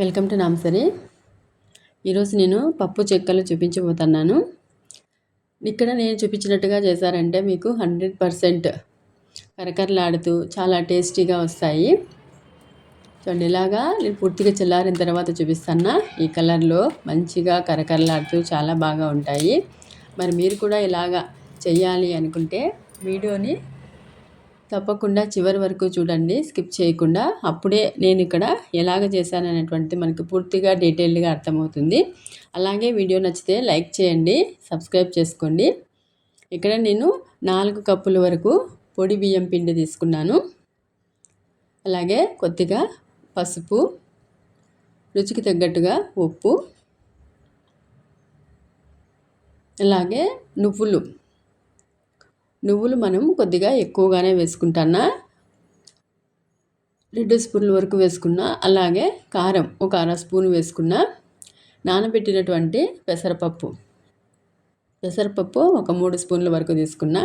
Welcome to నామసరి. ఈరోజు నేను పప్పు చెక్కలు చూపించబోతున్నాను. ఇక్కడ నేను చూపించినట్టుగా చేశారంటే మీకు హండ్రెడ్ పర్సెంట్ కరకరలాడుతూ చాలా టేస్టీగా వస్తాయి. చూడండి ఇలాగా నేను పూర్తిగా చల్లారిన తర్వాత చూపిస్తాను ఈ కలర్లో మంచిగా కరకరలాడుతూ చాలా బాగా ఉంటాయి. మరి మీరు కూడా ఇలాగా చేయాలి అనుకుంటే వీడియోని తప్పకుండా చివరి వరకు చూడండి స్కిప్ చేయకుండా. అప్పుడే నేను ఇక్కడ ఎలాగ చేశాను అనేటువంటిది మనకి పూర్తిగా డీటెయిల్డ్గా అర్థమవుతుంది. అలాగే వీడియో నచ్చితే లైక్ చేయండి సబ్స్క్రైబ్ చేసుకోండి. ఇక్కడ నేను నాలుగు కప్పుల వరకు పొడి బియ్యం పిండి తీసుకున్నాను. అలాగే కొద్దిగా పసుపు రుచికి తగ్గట్టుగా ఉప్పు అలాగే నువ్వులు. నువ్వులు మనం కొద్దిగా ఎక్కువగానే వేసుకుంటానా రెండు స్పూన్ల వరకు వేసుకున్నా. అలాగే కారం ఒక అర స్పూన్ వేసుకున్నా. నానబెట్టినటువంటి పెసరపప్పు. పెసరపప్పు ఒక మూడు స్పూన్ల వరకు తీసుకున్నా.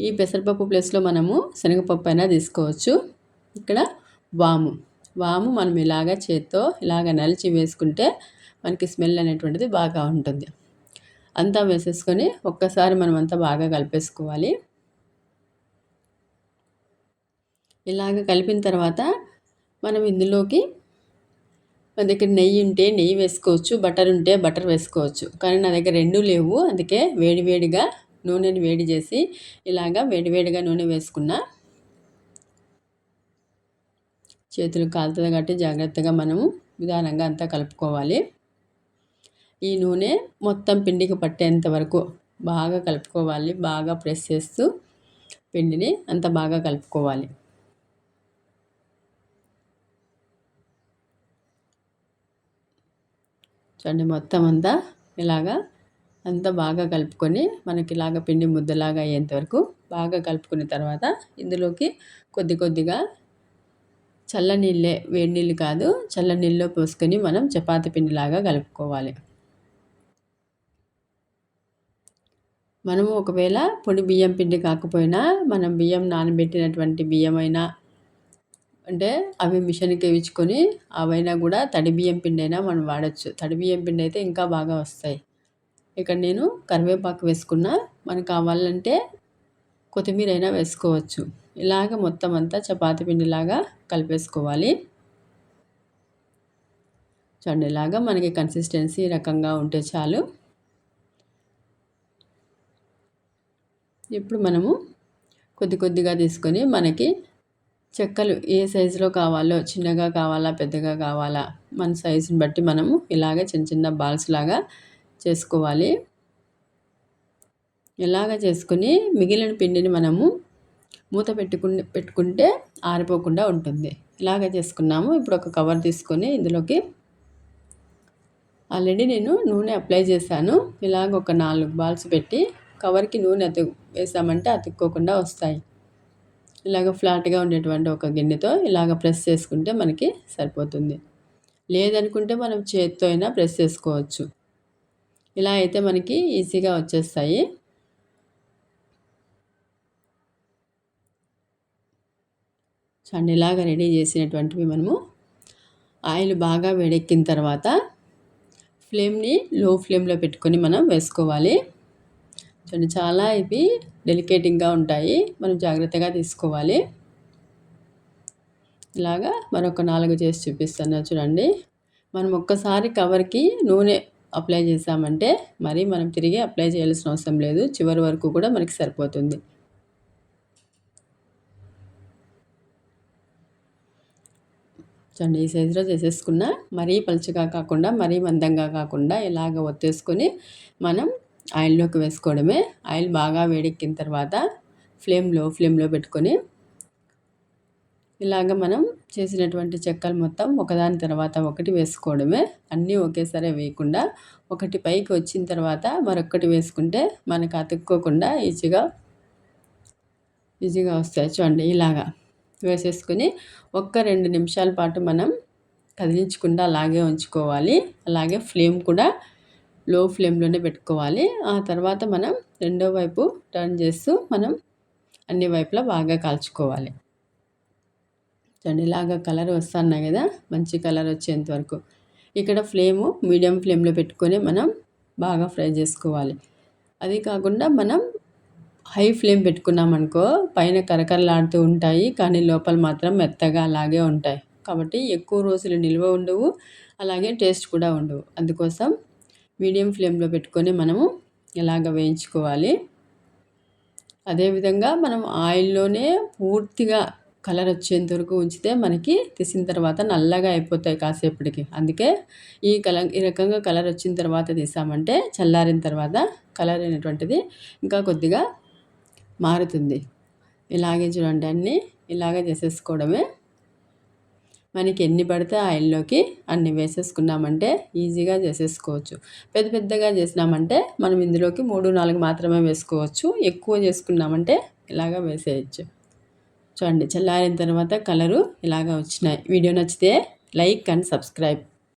ఈ పెసరపప్పు ప్లేస్లో మనము శనగపప్పు అయినా తీసుకోవచ్చు. ఇక్కడ వాము. వాము మనం ఇలాగ చేత్తో ఇలాగ నలిచి వేసుకుంటే మనకి స్మెల్ అనేటువంటిది బాగా ఉంటుంది. అంతా వేసేసుకొని ఒక్కసారి మనం అంతా బాగా కలిపేసుకోవాలి. ఇలాగ కలిపిన తర్వాత మనం ఇందులోకి మన దగ్గర నెయ్యి ఉంటే నెయ్యి వేసుకోవచ్చు బటర్ ఉంటే బటర్ వేసుకోవచ్చు. కానీ నా దగ్గర రెండు లేవు అందుకే వేడివేడిగా నూనెని వేడి చేసి ఇలాగా వేడివేడిగా నూనె వేసుకున్నా చేతులు కాలుతుంది కాబట్టి జాగ్రత్తగా మనము నిదానంగా అంతా కలుపుకోవాలి. ఈ నూనె మొత్తం పిండికి పట్టేంత వరకు బాగా కలుపుకోవాలి. బాగా ప్రెస్ చేస్తూ పిండిని అంత బాగా కలుపుకోవాలి. చూడండి మొత్తం అంతా ఇలాగా అంతా బాగా కలుపుకొని మనకి ఇలాగ పిండి ముద్దలాగా అయ్యేంత వరకు బాగా కలుపుకున్న తర్వాత ఇందులోకి కొద్ది కొద్దిగా చల్ల నీళ్ళే వేడి నీళ్ళు కాదు చల్ల నీళ్ళలో పోసుకొని మనం చపాతి పిండిలాగా కలుపుకోవాలి. మనము ఒకవేళ పొడి బియ్యం పిండి కాకపోయినా మనం బియ్యం నానబెట్టినటువంటి బియ్యం అయినా అంటే అవి మిషన్కి ఇచ్చుకొని అవైనా కూడా తడి బియ్యం పిండి అయినా మనం వాడచ్చు. తడి బియ్యం పిండి అయితే ఇంకా బాగా వస్తాయి. ఇక్కడ నేను కరివేపాకు వేసుకున్నా మనకు కావాలంటే కొత్తిమీర అయినా వేసుకోవచ్చు. ఇలాగ మొత్తం అంతా చపాతి పిండిలాగా కలిపేసుకోవాలి. చూడండి ఇలాగా మనకి కన్సిస్టెన్సీ రకంగా ఉంటే చాలు. ఇప్పుడు మనము కొద్ది కొద్దిగా తీసుకొని మనకి చెక్కలు ఏ సైజులో కావాలో చిన్నగా కావాలా పెద్దగా కావాలా మన సైజుని బట్టి మనము ఇలాగే చిన్న చిన్న బాల్స్ లాగా చేసుకోవాలి. ఇలాగ చేసుకుని మిగిలిన పిండిని మనము మూత పెట్టుకు పెట్టుకుంటే ఆరిపోకుండా ఉంటుంది. ఇలాగ చేసుకున్నాము. ఇప్పుడు ఒక కవర్ తీసుకొని ఇందులోకి ఆల్రెడీ నేను నూనె అప్లై చేశాను. ఇలాగ ఒక నాలుగు బాల్స్ పెట్టి కవర్కి నూనె అతు వేసామంటే అతుక్కోకుండా వస్తాయి. ఇలాగ ఫ్లాట్గా ఉండేటువంటి ఒక గిన్నెతో ఇలాగ ప్రెస్ చేసుకుంటే మనకి సరిపోతుంది. లేదనుకుంటే మనం చేత్తో అయినా ప్రెస్ చేసుకోవచ్చు. ఇలా అయితే మనకి ఈజీగా వచ్చేస్తాయి. చూడండి ఇలాగ రెడీ చేసినటువంటివి మనము ఆయిల్ బాగా వేడెక్కిన తర్వాత ఫ్లేమ్ని లో ఫ్లేమ్లో పెట్టుకొని మనం వేసుకోవాలి. చూడండి చాలా ఇవి డెలికేటింగ్గా ఉంటాయి. మనం జాగ్రత్తగా తీసుకోవాలి. ఇలాగా మరొక నాలుగు చేసి చూపిస్తాను చూడండి. మనం ఒక్కసారి కవర్కి నూనె అప్లై చేసామంటే మరి మనం తిరిగి అప్లై చేయాల్సిన అవసరం లేదు. చివరి వరకు కూడా మనకి సరిపోతుంది. చూడండి ఈ సైజులో చేసేసుకున్న మరీ పలుచగా కాకుండా మరీ మందంగా కాకుండా ఇలాగ ఒత్తేసుకొని మనం ఆయిల్లోకి వేసుకోవడమే. ఆయిల్ బాగా వేడెక్కిన తర్వాత ఫ్లేమ్లో ఫ్లేమ్లో పెట్టుకొని ఇలాగ మనం చేసినటువంటి చెక్కలు మొత్తం ఒకదాని తర్వాత ఒకటి వేసుకోవడమే. అన్నీ ఒకేసారి వేయకుండా ఒకటి పైకి వచ్చిన తర్వాత మరొకటి వేసుకుంటే మనకు అతుక్కోకుండా ఈజీగా ఈజీగా వస్తాయి చూడండి ఇలాగా. వేసేసుకొని ఒక్క రెండు నిమిషాల పాటు మనం కదిలించకుండా అలాగే ఉంచుకోవాలి. అలాగే ఫ్లేమ్ కూడా లో ఫ్లేమ్లోనే పెట్టుకోవాలి. ఆ తర్వాత మనం రెండో వైపు టర్న్ చేస్తూ మనం అన్ని వైపులా బాగా కాల్చుకోవాలి. చూడండి ఇలాగా కలర్ వస్తున్నాయి కదా మంచి కలర్ వచ్చేంత వరకు. ఇక్కడ ఫ్లేము మీడియం ఫ్లేమ్లో పెట్టుకొని మనం బాగా ఫ్రై చేసుకోవాలి. అది కాకుండా మనం హై ఫ్లేమ్ పెట్టుకున్నామనుకో పైన కరకరలాడుతూ ఉంటాయి కానీ లోపల మాత్రం మెత్తగా అలాగే ఉంటాయి. కాబట్టి ఎక్కువ రోజులు నిల్వ ఉండవు అలాగే టేస్ట్ కూడా ఉండవు. అందుకోసం మీడియం ఫ్లేమ్లో పెట్టుకొని మనము ఇలాగ వేయించుకోవాలి. అదేవిధంగా మనం ఆయిల్లోనే పూర్తిగా కలర్ వచ్చేంత వరకు ఉంచితే మనకి తీసిన తర్వాత నల్లగా అయిపోతాయి కాసేపటికి. అందుకే ఈ కలర్ ఈ రకంగా కలర్ వచ్చిన తర్వాత తీసామంటే చల్లారిన తర్వాత కలర్ అనేటువంటిది ఇంకా కొద్దిగా మారుతుంది. ఇలాగే చూడండి అన్నీ ఇలాగే చేసేసుకోవడమే మనకి ఎన్ని పడితే ఆయిల్లోకి అన్ని వేసేసుకున్నామంటే ఈజీగా చేసేసుకోవచ్చు. పెద్ద పెద్దగా చేసినామంటే మనం ఇందులోకి మూడు నాలుగు మాత్రమే వేసుకోవచ్చు. ఎక్కువ చేసుకున్నామంటే ఇలాగ వేసేయచ్చు. చూడండి చల్లారిన తర్వాత కలరు ఇలాగ వచ్చినాయి. వీడియో నచ్చితే లైక్ అండ్ సబ్స్క్రైబ్.